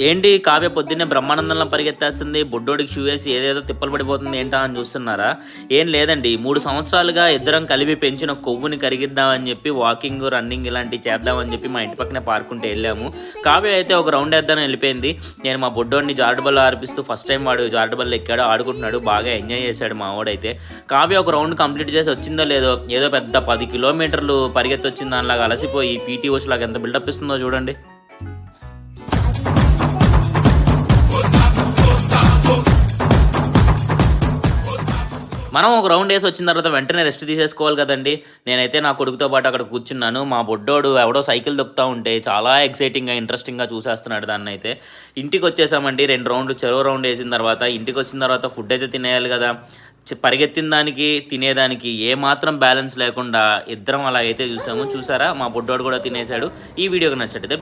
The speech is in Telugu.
ఏంటి కావ్య పొద్దున్నే బ్రహ్మానందంలో పరిగెత్తేస్తుంది? బుడ్డోడికి షూ వేసి ఏదేదో తిప్పలు పడిపోతుంది ఏంటా అని చూస్తున్నారా? ఏం లేదండి. మూడు సంవత్సరాలుగా ఇద్దరం కలిపి పెంచిన కొవ్వుని కరిగిద్దామని చెప్పి వాకింగ్ రన్నింగ్ ఇలాంటివి చేద్దామని చెప్పి మా ఇంటి పక్కనే పార్కుంటే వెళ్ళాము. కావ్య అయితే ఒక రౌండ్ వేద్దామని వెళ్ళిపోయింది. నేను మా బుడ్డోడిని జారుడు ఆర్పిస్తూ ఫస్ట్ టైం వాడు జారుడు ఎక్కాడు ఆడుకుంటున్నాడు బాగా ఎంజాయ్ చేశాడు మా వాడైతే. కావ్య ఒక రౌండ్ కంప్లీట్ చేసి వచ్చిందో లేదో ఏదో పెద్ద పది కిలోమీటర్లు పరిగెత్తి వచ్చింది దానిలాగా అలసిపోయి పీటీ వచ్చి లాగా ఎంత బిల్డప్ ఇస్తుందో చూడండి. మనం ఒక రౌండ్ వేసి వచ్చిన తర్వాత వెంటనే రెస్ట్ తీసేసుకోవాలి కదండి. నేనైతే నా కొడుకుతో పాటు అక్కడ కూర్చున్నాను. మా బొడ్డోడు ఎవడో సైకిల్ దొక్కుతూ ఉంటే చాలా ఎక్సైటింగ్గా ఇంట్రెస్టింగ్గా చూసేస్తున్నాడు దాన్ని అయితే ఇంటికి వచ్చేసామండి. రెండు రౌండ్లు చెరువు రౌండ్ వేసిన తర్వాత ఇంటికి వచ్చిన తర్వాత ఫుడ్ అయితే తినేయాలి కదా. పరిగెత్తిన దానికి తినేదానికి ఏ మాత్రం బ్యాలెన్స్ లేకుండా ఇద్దరం అలా అయితే చూసాము. చూసారా? మా బొడ్డోడు కూడా తినేశాడు. ఈ వీడియోకి నచ్చట్టు